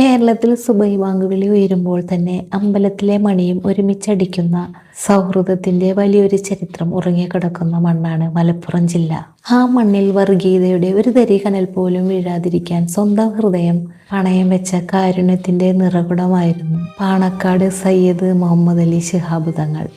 കേരളത്തിൽ സുബൈ ബാങ്ക് വിളി ഉയരുമ്പോൾ തന്നെ അമ്പലത്തിലെ മണിയും ഒരുമിച്ചടിക്കുന്ന സൗഹൃദത്തിന്റെ വലിയൊരു ചരിത്രം ഉറങ്ങിക്കിടക്കുന്ന മണ്ണാണ് മലപ്പുറം ജില്ല. ആ മണ്ണിൽ വർഗീയതയുടെ ഒരു തരി കനൽ പോലും വീഴാതിരിക്കാൻ സ്വന്തം ഹൃദയം പണയം വെച്ച കാരുണ്യത്തിന്റെ നിറകുടമായിരുന്നു. പാണക്കാട് സയ്യിദ് മുഹമ്മദ് അലി ശിഹാബ് തങ്ങൾ.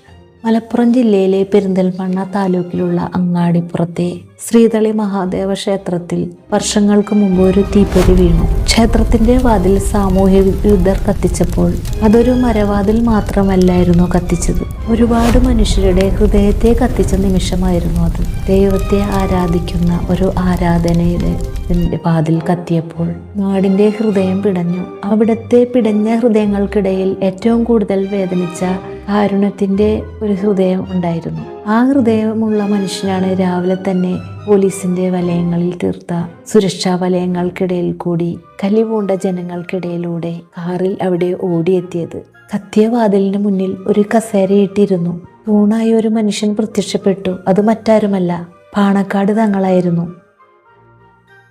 മലപ്പുറം ജില്ലയിലെ പെരിന്തൽമണ്ണ താലൂക്കിലുള്ള അങ്ങാടിപ്പുറത്തെ ശ്രീതളി മഹാദേവ ക്ഷേത്രത്തിൽ വർഷങ്ങൾക്ക് മുമ്പ് ഒരു തീപ്പൊരി വീണു. ക്ഷേത്രത്തിന്റെ വാതിൽ സാമൂഹ്യ വിരുദ്ധർ കത്തിച്ചപ്പോൾ അതൊരു മരവാതിൽ മാത്രമല്ലായിരുന്നു കത്തിച്ചത്. ഒരുപാട് മനുഷ്യരുടെ ഹൃദയത്തെ കത്തിച്ച നിമിഷമായിരുന്നു അത്. ദൈവത്തെ ആരാധിക്കുന്ന ഒരു ആരാധനയുടെ വാതിൽ കത്തിയപ്പോൾ നാടിന്റെ ഹൃദയം പിടഞ്ഞു. അവിടത്തെ പിടഞ്ഞ ഹൃദയങ്ങൾക്കിടയിൽ ഏറ്റവും കൂടുതൽ വേദനിച്ച കാരുണ്യത്തിന്റെ ഒരു ഹൃദയം ഉണ്ടായിരുന്നു. ആ ഹൃദയമുള്ള മനുഷ്യനാണ് രാവിലെ തന്നെ പോലീസിന്റെ വലയങ്ങളിൽ തീർത്ത സുരക്ഷാ വലയങ്ങൾക്കിടയിൽ കൂടി കലിപൂണ്ട ജനങ്ങൾക്കിടയിലൂടെ കാറിൽ അവിടെ ഓടിയെത്തിയത്. കത്തിയവാതിലിന് മുന്നിൽ ഒരു കസേരയിട്ടിരുന്നു തൂണായി ഒരു മനുഷ്യൻ പ്രത്യക്ഷപ്പെട്ടു. അത് മറ്റാരുമല്ല പാണക്കാട് തങ്ങളായിരുന്നു.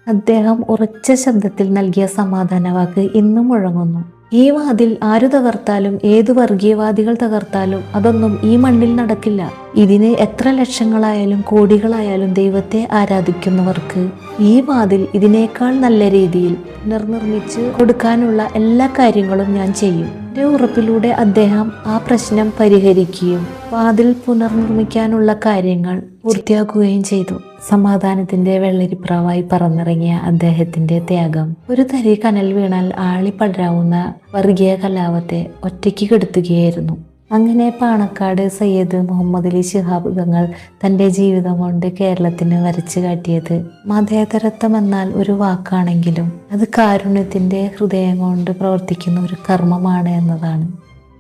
അദ്ദേഹം ഉറച്ച ശബ്ദത്തിൽ നൽകിയ സമാധാന വാക്ക് ഇന്നും മുഴങ്ങുന്നു. ഈ വാതിൽ ആരു തകർത്താലും ഏത് വർഗീയവാദികൾ തകർത്താലും അതൊന്നും ഈ മണ്ണിൽ നടക്കില്ല. ഇതിന് എത്ര ലക്ഷങ്ങളായാലും കോടികളായാലും ദൈവത്തെ ആരാധിക്കുന്നവർക്ക് ഈ വാതിൽ ഇതിനേക്കാൾ നല്ല രീതിയിൽ പുനർനിർമ്മിച്ച് കൊടുക്കാനുള്ള എല്ലാ കാര്യങ്ങളും ഞാൻ ചെയ്യും. എന്റെ ഉറപ്പിലൂടെ അദ്ദേഹം ആ പ്രശ്നം പരിഹരിക്കുകയും വാതിൽ പുനർനിർമ്മിക്കാനുള്ള കാര്യങ്ങൾ പൂർത്തിയാക്കുകയും ചെയ്തു. സമാധാനത്തിന്റെ വെള്ളരിപ്രാവായി പറന്നിറങ്ങിയ അദ്ദേഹത്തിന്റെ ത്യാഗം. ഒരു തരി കനൽ വീണാൽ ആളിപ്പടരാവുന്ന വർഗീയ കലാപത്തെ ഒറ്റയ്ക്ക് കെടുത്തുകയായിരുന്നു. അങ്ങനെ പാണക്കാട് സയ്യിദ് മുഹമ്മദ് അലി ശിഹാബ് തങ്ങൾ തന്റെ ജീവിതം കൊണ്ട് കേരളത്തിന് വരച്ചു കാട്ടിയത്. മതേതരത്വം എന്നാൽ ഒരു വാക്കാണെങ്കിലും അത് കാരുണ്യത്തിന്റെ ഹൃദയം കൊണ്ട് പ്രവർത്തിക്കുന്ന ഒരു കർമ്മമാണ് എന്നതാണ്.